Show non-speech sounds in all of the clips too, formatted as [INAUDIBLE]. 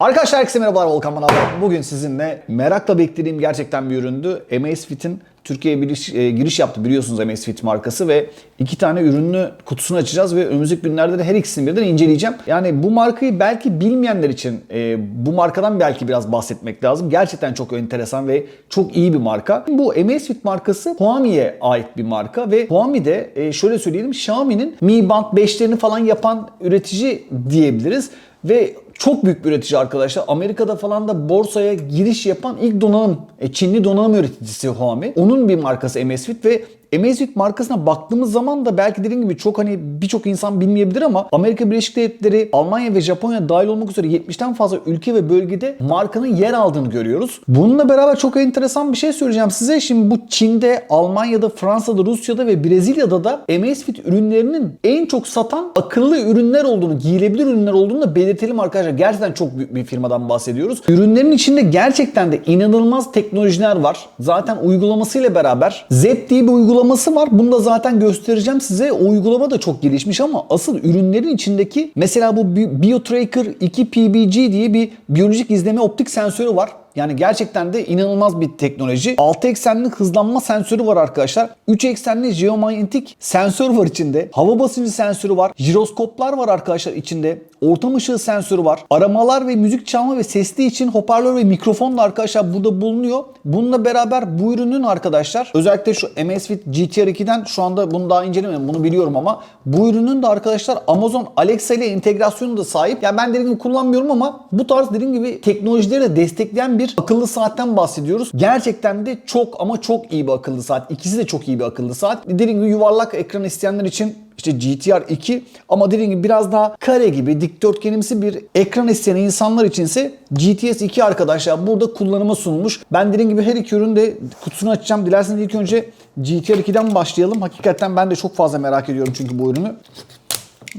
Arkadaşlar herkese merhabalar Volkan Manav. Bugün sizinle merakla beklediğim gerçekten bir üründü. Amazfit'in Türkiye'ye giriş, e, giriş yaptı biliyorsunuz Amazfit markası ve iki tane ürünü kutusunu açacağız ve önümüzdeki günlerde de her ikisini birden inceleyeceğim. Yani bu markayı belki bilmeyenler için e, bu markadan belki biraz bahsetmek lazım. Gerçekten çok enteresan ve çok iyi bir marka. Bu Amazfit markası Huami'ye ait bir marka ve Huami de e, şöyle söyleyelim Xiaomi'nin Mi Band 5'lerini falan yapan üretici diyebiliriz. Ve çok büyük bir üretici arkadaşlar. Amerika'da falan da borsaya giriş yapan ilk donanım, e, Çinli donanım üreticisi Huami. Onun bir markası Amazfit ve Amazfit markasına baktığımız zaman da belki dediğim gibi çok hani birçok insan bilmeyebilir ama Amerika Birleşik Devletleri, Almanya ve Japonya dahil olmak üzere 70'ten fazla ülke ve bölgede markanın yer aldığını görüyoruz. Bununla beraber çok enteresan bir şey söyleyeceğim size. Şimdi bu Çin'de, Almanya'da, Fransa'da, Rusya'da ve Brezilya'da da Amazfit ürünlerinin en çok satan akıllı ürünler olduğunu, giyilebilir ürünler olduğunu da belirtelim arkadaşlar. Gerçekten çok büyük bir firmadan bahsediyoruz. Ürünlerin içinde gerçekten de inanılmaz teknolojiler var. Zaten uygulamasıyla beraber Zep diye bir uygulaması var. Bunu da zaten göstereceğim size. O uygulama da çok gelişmiş ama asıl ürünlerin içindeki mesela bu Bi- BioTracker 2 PBG diye bir biyolojik izleme optik sensörü var. Yani gerçekten de inanılmaz bir teknoloji. 6 eksenli hızlanma sensörü var arkadaşlar. 3 eksenli jeomanyetik sensör var içinde. Hava basıncı sensörü var. Jiroskoplar var arkadaşlar içinde. Ortam ışığı sensörü var. Aramalar ve müzik çalma ve sesli için hoparlör ve mikrofon da arkadaşlar burada bulunuyor. Bununla beraber bu ürünün arkadaşlar özellikle şu Amazfit GTR 2'den şu anda bunu daha incelemedim bunu biliyorum ama bu ürünün de arkadaşlar Amazon Alexa ile entegrasyonu da sahip. Yani ben dediğim gibi kullanmıyorum ama bu tarz dediğim gibi teknolojileri de destekleyen bir akıllı saatten bahsediyoruz. Gerçekten de çok ama çok iyi bir akıllı saat. İkisi de çok iyi bir akıllı saat. Dediğim gibi yuvarlak ekran isteyenler için işte GTR 2 ama dediğim gibi biraz daha kare gibi dikdörtgenimsi bir ekran isteyen insanlar içinse GTS 2 arkadaşlar burada kullanıma sunulmuş. Ben dediğim gibi her iki ürün de kutusunu açacağım. Dilerseniz ilk önce GTR 2'den başlayalım. Hakikaten ben de çok fazla merak ediyorum çünkü bu ürünü.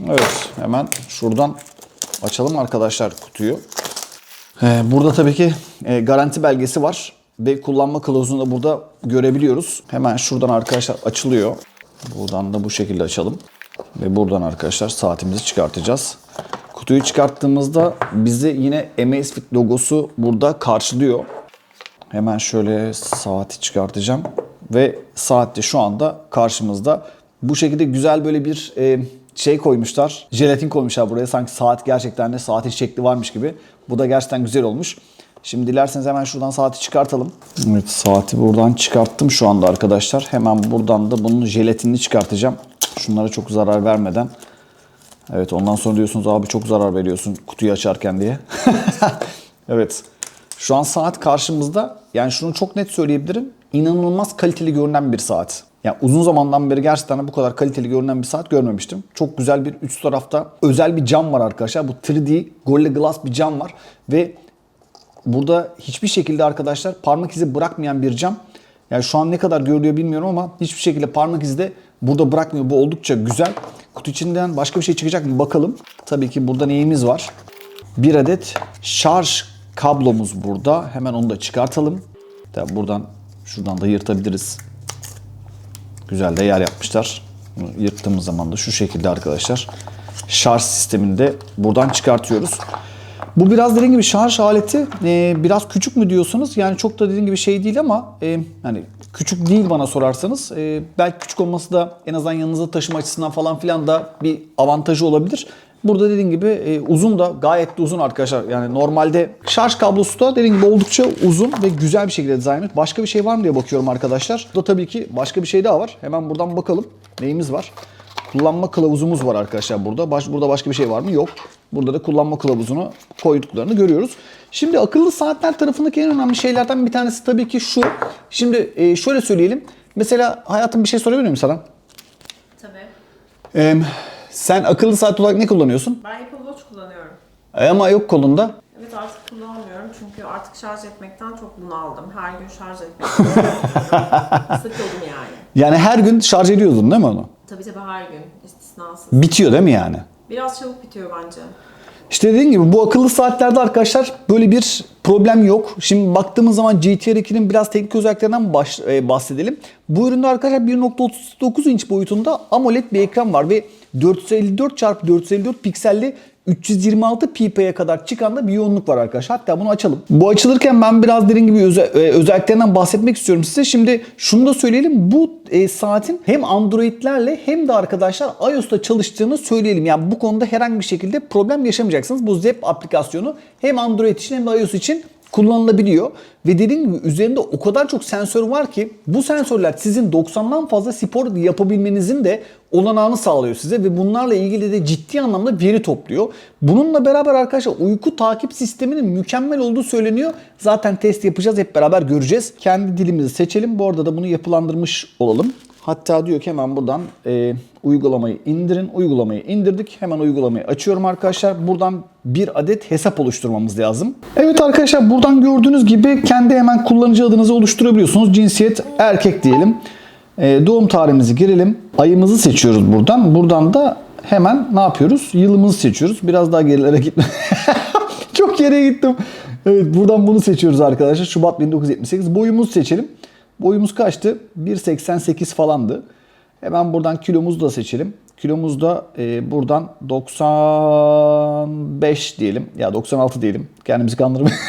Evet hemen şuradan açalım arkadaşlar kutuyu. Ee, Burada tabii ki e, garanti belgesi var ve kullanma kılavuzunu da burada görebiliyoruz. Hemen şuradan arkadaşlar açılıyor. Buradan da bu şekilde açalım. Ve buradan arkadaşlar saatimizi çıkartacağız. Kutuyu çıkarttığımızda bizi yine Amazfit logosu burada karşılıyor. Hemen şöyle saati çıkartacağım. Ve saat de şu anda karşımızda. Bu şekilde güzel böyle bir e, şey koymuşlar. Jelatin koymuşlar buraya. Sanki saat gerçekten de saatin şekli varmış gibi. Bu da gerçekten güzel olmuş. Şimdi dilerseniz hemen şuradan saati çıkartalım. Evet saati buradan çıkarttım şu anda arkadaşlar. Hemen buradan da bunun jelatinini çıkartacağım. Şunlara çok zarar vermeden. Evet ondan sonra diyorsunuz abi çok zarar veriyorsun kutuyu açarken diye. [LAUGHS] evet. Şu an saat karşımızda. Yani şunu çok net söyleyebilirim. İnanılmaz kaliteli görünen bir saat. Yani uzun zamandan beri gerçekten bu kadar kaliteli görünen bir saat görmemiştim. Çok güzel bir üst tarafta özel bir cam var arkadaşlar. Bu 3D Gorilla Glass bir cam var ve burada hiçbir şekilde arkadaşlar parmak izi bırakmayan bir cam. Yani şu an ne kadar görülüyor bilmiyorum ama hiçbir şekilde parmak izi de burada bırakmıyor. Bu oldukça güzel. Kutu içinden başka bir şey çıkacak mı bakalım. Tabii ki burada neyimiz var? Bir adet şarj kablomuz burada. Hemen onu da çıkartalım. Tabii buradan şuradan da yırtabiliriz. Güzel de yer yapmışlar. Yırttığımız zaman da şu şekilde arkadaşlar şarj sistemini de buradan çıkartıyoruz. Bu biraz dediğim gibi şarj aleti e, biraz küçük mü diyorsanız yani çok da dediğim gibi şey değil ama e, hani küçük değil bana sorarsanız. E, belki küçük olması da en azından yanınızda taşıma açısından falan filan da bir avantajı olabilir. Burada dediğim gibi e, uzun da gayet de uzun arkadaşlar. Yani normalde şarj kablosu da dediğim gibi oldukça uzun ve güzel bir şekilde dizayn edilmiş. Başka bir şey var mı diye bakıyorum arkadaşlar. Burada tabii ki başka bir şey daha var. Hemen buradan bakalım. Neyimiz var? Kullanma kılavuzumuz var arkadaşlar burada. Baş, burada başka bir şey var mı? Yok. Burada da kullanma kılavuzunu koyduklarını görüyoruz. Şimdi akıllı saatler tarafındaki en önemli şeylerden bir tanesi tabii ki şu. Şimdi e, şöyle söyleyelim. Mesela hayatım bir şey sorabilir miyim sana? Tabii. Ee, sen akıllı saat olarak ne kullanıyorsun? Ben Apple Watch kullanıyorum. E, ama yok kolunda. Evet artık kullanmıyorum çünkü artık şarj etmekten çok bunaldım. Her gün şarj etmek. [LAUGHS] Sıkıldım yani. Yani her gün şarj ediyordun değil mi onu? Tabii tabii her gün istisnasız. Bitiyor değil mi yani? Biraz çabuk bitiyor bence. İşte dediğim gibi bu akıllı saatlerde arkadaşlar böyle bir problem yok. Şimdi baktığımız zaman GTR 2'nin biraz teknik özelliklerinden baş, e, bahsedelim. Bu üründe arkadaşlar 1.39 inç boyutunda AMOLED bir ekran var ve 454 x 454 pikselli 326 pp'ye kadar çıkan da bir yoğunluk var arkadaşlar. Hatta bunu açalım. Bu açılırken ben biraz dediğim gibi öze- e, özelliklerinden bahsetmek istiyorum size. Şimdi şunu da söyleyelim. Bu e, saatin hem Android'lerle hem de arkadaşlar iOS'ta çalıştığını söyleyelim. Yani bu konuda herhangi bir şekilde problem yaşamayacaksınız. Bu Zep aplikasyonu hem Android için hem de iOS için kullanılabiliyor. Ve dediğim gibi üzerinde o kadar çok sensör var ki bu sensörler sizin 90'dan fazla spor yapabilmenizin de olanağını sağlıyor size ve bunlarla ilgili de ciddi anlamda veri topluyor. Bununla beraber arkadaşlar uyku takip sisteminin mükemmel olduğu söyleniyor. Zaten test yapacağız hep beraber göreceğiz. Kendi dilimizi seçelim. Bu arada da bunu yapılandırmış olalım. Hatta diyor ki hemen buradan e, uygulamayı indirin. Uygulamayı indirdik. Hemen uygulamayı açıyorum arkadaşlar. Buradan bir adet hesap oluşturmamız lazım. Evet arkadaşlar buradan gördüğünüz gibi kendi hemen kullanıcı adınızı oluşturabiliyorsunuz. Cinsiyet erkek diyelim. E, doğum tarihimizi girelim. Ayımızı seçiyoruz buradan. Buradan da hemen ne yapıyoruz? Yılımızı seçiyoruz. Biraz daha gerilere gitme. [LAUGHS] Çok geriye gittim. Evet buradan bunu seçiyoruz arkadaşlar. Şubat 1978. Boyumuzu seçelim. Boyumuz kaçtı? 1.88 falandı. Hemen buradan kilomuzu da seçelim. Kilomuz da e, buradan 95 diyelim. Ya 96 diyelim. Kendimizi kandırmayalım. [LAUGHS]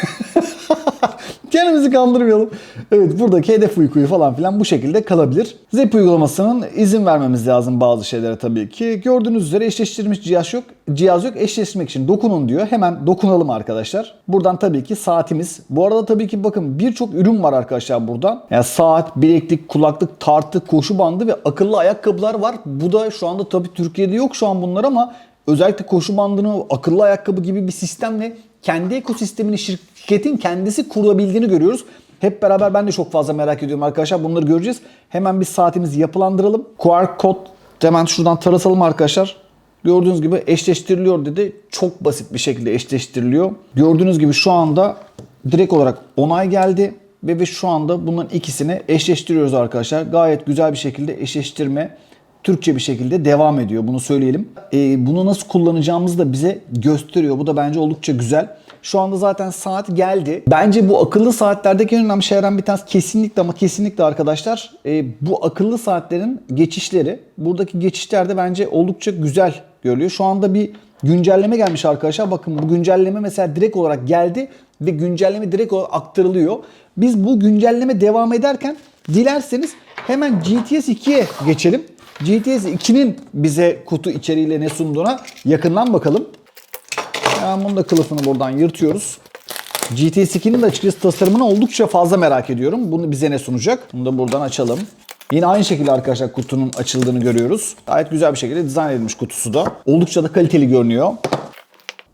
Kendimizi kandırmayalım. Evet buradaki hedef uykuyu falan filan bu şekilde kalabilir. Zep uygulamasının izin vermemiz lazım bazı şeylere tabii ki. Gördüğünüz üzere eşleştirilmiş cihaz yok. Cihaz yok. Eşleştirmek için dokunun diyor. Hemen dokunalım arkadaşlar. Buradan tabii ki saatimiz. Bu arada tabii ki bakın birçok ürün var arkadaşlar buradan. Yani saat, bileklik, kulaklık, tartı, koşu bandı ve akıllı ayakkabılar var. Bu da şu anda tabii Türkiye'de yok şu an bunlar ama özellikle koşu bandını akıllı ayakkabı gibi bir sistemle kendi ekosistemini şirketin kendisi kurabildiğini görüyoruz. Hep beraber ben de çok fazla merak ediyorum arkadaşlar. Bunları göreceğiz. Hemen bir saatimizi yapılandıralım. QR kod hemen şuradan tarasalım arkadaşlar. Gördüğünüz gibi eşleştiriliyor dedi. Çok basit bir şekilde eşleştiriliyor. Gördüğünüz gibi şu anda direkt olarak onay geldi. Ve, ve şu anda bunların ikisini eşleştiriyoruz arkadaşlar. Gayet güzel bir şekilde eşleştirme Türkçe bir şekilde devam ediyor. Bunu söyleyelim. Ee, bunu nasıl kullanacağımızı da bize gösteriyor. Bu da bence oldukça güzel. Şu anda zaten saat geldi. Bence bu akıllı saatlerdeki en önemli şeylerden bir tanesi kesinlikle ama kesinlikle arkadaşlar e, bu akıllı saatlerin geçişleri. Buradaki geçişler de bence oldukça güzel görülüyor. Şu anda bir güncelleme gelmiş arkadaşlar. Bakın bu güncelleme mesela direkt olarak geldi ve güncelleme direkt olarak aktarılıyor. Biz bu güncelleme devam ederken dilerseniz hemen GTS 2'ye geçelim. GTS 2'nin bize kutu içeriğiyle ne sunduğuna yakından bakalım. Hemen bunun da kılıfını buradan yırtıyoruz. GTS 2'nin de açıkçası tasarımını oldukça fazla merak ediyorum. Bunu bize ne sunacak? Bunu da buradan açalım. Yine aynı şekilde arkadaşlar kutunun açıldığını görüyoruz. Gayet güzel bir şekilde dizayn edilmiş kutusu da. Oldukça da kaliteli görünüyor.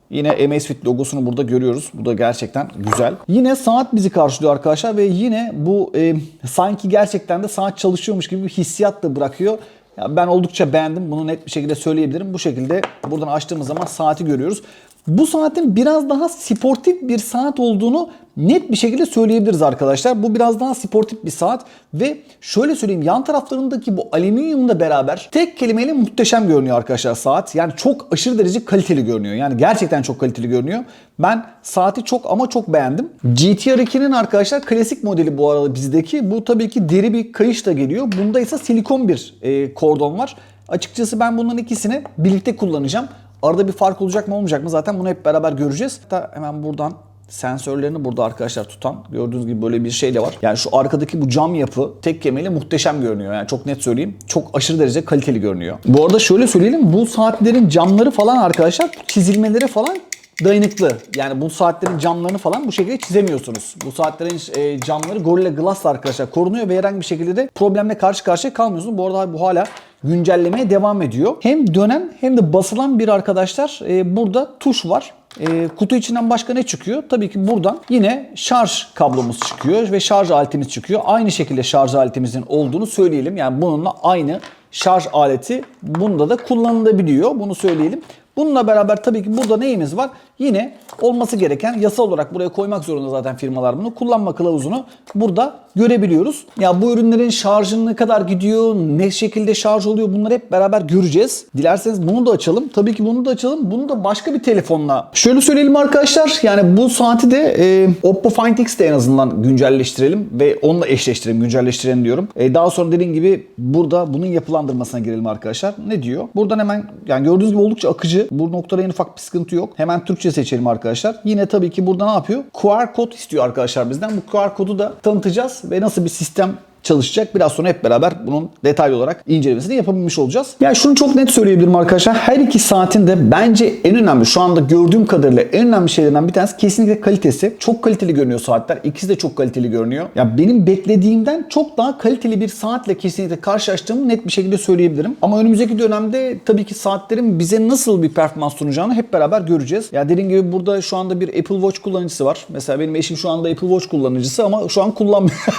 Yine Amazfit logosunu burada görüyoruz. Bu da gerçekten güzel. Yine saat bizi karşılıyor arkadaşlar ve yine bu e, sanki gerçekten de saat çalışıyormuş gibi bir hissiyat da bırakıyor. Ben oldukça beğendim. Bunu net bir şekilde söyleyebilirim. Bu şekilde buradan açtığımız zaman saati görüyoruz. Bu saatin biraz daha sportif bir saat olduğunu net bir şekilde söyleyebiliriz arkadaşlar. Bu biraz daha sportif bir saat ve şöyle söyleyeyim yan taraflarındaki bu alüminyumla beraber tek kelimeyle muhteşem görünüyor arkadaşlar saat. Yani çok aşırı derece kaliteli görünüyor. Yani gerçekten çok kaliteli görünüyor. Ben saati çok ama çok beğendim. GTR 2'nin arkadaşlar klasik modeli bu arada bizdeki. Bu tabii ki deri bir kayış da geliyor. Bunda ise silikon bir e, kordon var. Açıkçası ben bunların ikisini birlikte kullanacağım. Arada bir fark olacak mı olmayacak mı zaten bunu hep beraber göreceğiz. Hatta hemen buradan sensörlerini burada arkadaşlar tutan gördüğünüz gibi böyle bir şey de var. Yani şu arkadaki bu cam yapı tek kemeli muhteşem görünüyor. Yani çok net söyleyeyim. Çok aşırı derece kaliteli görünüyor. Bu arada şöyle söyleyelim bu saatlerin camları falan arkadaşlar çizilmeleri falan dayanıklı. Yani bu saatlerin camlarını falan bu şekilde çizemiyorsunuz. Bu saatlerin e, camları Gorilla Glass arkadaşlar korunuyor ve herhangi bir şekilde de problemle karşı karşıya kalmıyorsunuz. Bu arada bu hala güncellemeye devam ediyor. Hem dönen hem de basılan bir arkadaşlar e, burada tuş var. E, kutu içinden başka ne çıkıyor? Tabii ki buradan yine şarj kablomuz çıkıyor ve şarj aletimiz çıkıyor. Aynı şekilde şarj aletimizin olduğunu söyleyelim. Yani bununla aynı şarj aleti bunda da kullanılabiliyor. Bunu söyleyelim. Bununla beraber tabii ki burada neyimiz var? Yine olması gereken yasal olarak buraya koymak zorunda zaten firmalar bunu. Kullanma kılavuzunu burada görebiliyoruz. Ya bu ürünlerin şarjı ne kadar gidiyor, ne şekilde şarj oluyor bunları hep beraber göreceğiz. Dilerseniz bunu da açalım. Tabii ki bunu da açalım. Bunu da başka bir telefonla. Şöyle söyleyelim arkadaşlar. Yani bu saati de e, Oppo Find X'te en azından güncelleştirelim ve onunla eşleştirelim, güncelleştirelim diyorum. E, daha sonra dediğim gibi burada bunun yapılandırmasına girelim arkadaşlar. Ne diyor? Buradan hemen yani gördüğünüz gibi oldukça akıcı. Bu noktada en ufak bir sıkıntı yok. Hemen Türkçe seçelim arkadaşlar. Yine tabii ki burada ne yapıyor? QR kod istiyor arkadaşlar bizden. Bu QR kodu da tanıtacağız ve nasıl bir sistem çalışacak. Biraz sonra hep beraber bunun detaylı olarak incelemesini yapabilmiş olacağız. Yani şunu çok net söyleyebilirim arkadaşlar. Her iki saatin de bence en önemli şu anda gördüğüm kadarıyla en önemli şeylerden bir tanesi kesinlikle kalitesi. Çok kaliteli görünüyor saatler. İkisi de çok kaliteli görünüyor. Ya benim beklediğimden çok daha kaliteli bir saatle kesinlikle karşılaştığımı net bir şekilde söyleyebilirim. Ama önümüzdeki dönemde tabii ki saatlerin bize nasıl bir performans sunacağını hep beraber göreceğiz. Ya dediğim gibi burada şu anda bir Apple Watch kullanıcısı var. Mesela benim eşim şu anda Apple Watch kullanıcısı ama şu an kullanmıyor. [LAUGHS]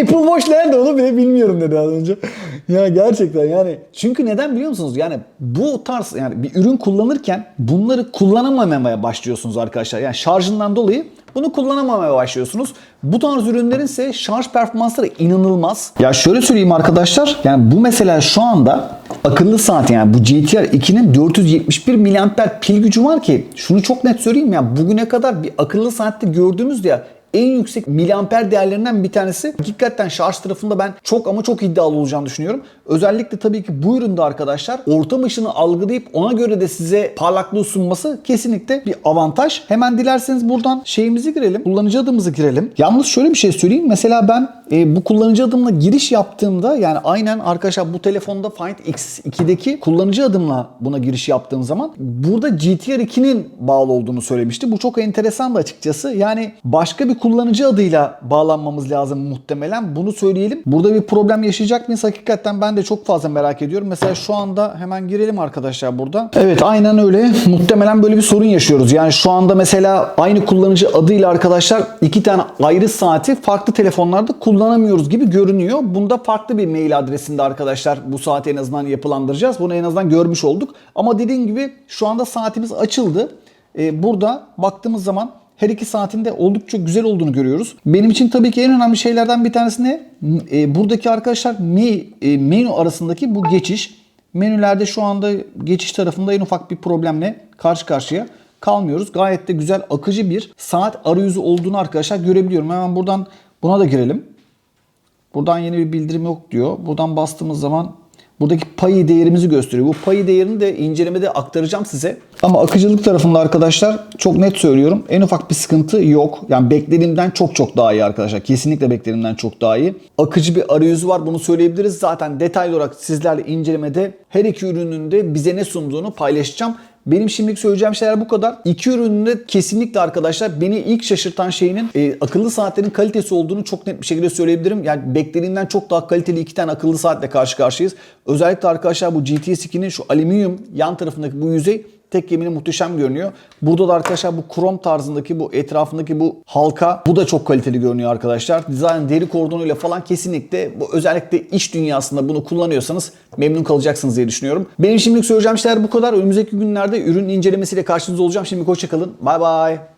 Apple Watch nerede onu bile bilmiyorum dedi az önce. Ya gerçekten yani. Çünkü neden biliyor musunuz? Yani bu tarz yani bir ürün kullanırken bunları kullanamamaya başlıyorsunuz arkadaşlar. Yani şarjından dolayı bunu kullanamamaya başlıyorsunuz. Bu tarz ürünlerin ise şarj performansları inanılmaz. Ya şöyle söyleyeyim arkadaşlar. Yani bu mesela şu anda akıllı saat yani bu GTR 2'nin 471 mAh pil gücü var ki şunu çok net söyleyeyim ya bugüne kadar bir akıllı saatte gördüğümüz ya en yüksek miliamper değerlerinden bir tanesi. Hakikaten şarj tarafında ben çok ama çok iddialı olacağını düşünüyorum. Özellikle tabii ki bu üründe arkadaşlar ortam ışını algılayıp ona göre de size parlaklığı sunması kesinlikle bir avantaj. Hemen dilerseniz buradan şeyimizi girelim. Kullanıcı adımızı girelim. Yalnız şöyle bir şey söyleyeyim. Mesela ben e, bu kullanıcı adımla giriş yaptığımda yani aynen arkadaşlar bu telefonda Find X2'deki kullanıcı adımla buna giriş yaptığım zaman burada GTR 2'nin bağlı olduğunu söylemişti. Bu çok enteresan da açıkçası. Yani başka bir kullanıcı adıyla bağlanmamız lazım muhtemelen. Bunu söyleyelim. Burada bir problem yaşayacak mıyız? Hakikaten ben de çok fazla merak ediyorum. Mesela şu anda hemen girelim arkadaşlar burada. Evet aynen öyle. Muhtemelen böyle bir sorun yaşıyoruz. Yani şu anda mesela aynı kullanıcı adıyla arkadaşlar iki tane ayrı saati farklı telefonlarda kullanamıyoruz gibi görünüyor. Bunda farklı bir mail adresinde arkadaşlar bu saati en azından yapılandıracağız. Bunu en azından görmüş olduk. Ama dediğim gibi şu anda saatimiz açıldı. Ee, burada baktığımız zaman her iki saatin de oldukça güzel olduğunu görüyoruz. Benim için tabii ki en önemli şeylerden bir tanesi ne? E, buradaki arkadaşlar me, e, menü arasındaki bu geçiş. Menülerde şu anda geçiş tarafında en ufak bir problemle karşı karşıya kalmıyoruz. Gayet de güzel akıcı bir saat arayüzü olduğunu arkadaşlar görebiliyorum. Hemen buradan buna da girelim. Buradan yeni bir bildirim yok diyor. Buradan bastığımız zaman buradaki payı değerimizi gösteriyor. Bu payı değerini de incelemede aktaracağım size. Ama akıcılık tarafında arkadaşlar çok net söylüyorum. En ufak bir sıkıntı yok. Yani beklediğimden çok çok daha iyi arkadaşlar. Kesinlikle beklediğimden çok daha iyi. Akıcı bir arayüzü var bunu söyleyebiliriz. Zaten detaylı olarak sizlerle incelemede her iki ürünün de bize ne sunduğunu paylaşacağım. Benim şimdilik söyleyeceğim şeyler bu kadar. İki ürünün de kesinlikle arkadaşlar beni ilk şaşırtan şeyinin e, akıllı saatlerin kalitesi olduğunu çok net bir şekilde söyleyebilirim. Yani beklediğimden çok daha kaliteli iki tane akıllı saatle karşı karşıyayız. Özellikle arkadaşlar bu GTS 2'nin şu alüminyum yan tarafındaki bu yüzey tek yemini muhteşem görünüyor. Burada da arkadaşlar bu krom tarzındaki bu etrafındaki bu halka bu da çok kaliteli görünüyor arkadaşlar. Zaten deri kordonuyla falan kesinlikle bu özellikle iş dünyasında bunu kullanıyorsanız memnun kalacaksınız diye düşünüyorum. Benim şimdilik söyleyeceğim şeyler bu kadar. Önümüzdeki günlerde ürün incelemesiyle karşınızda olacağım. Şimdi hoşçakalın. Bay bay.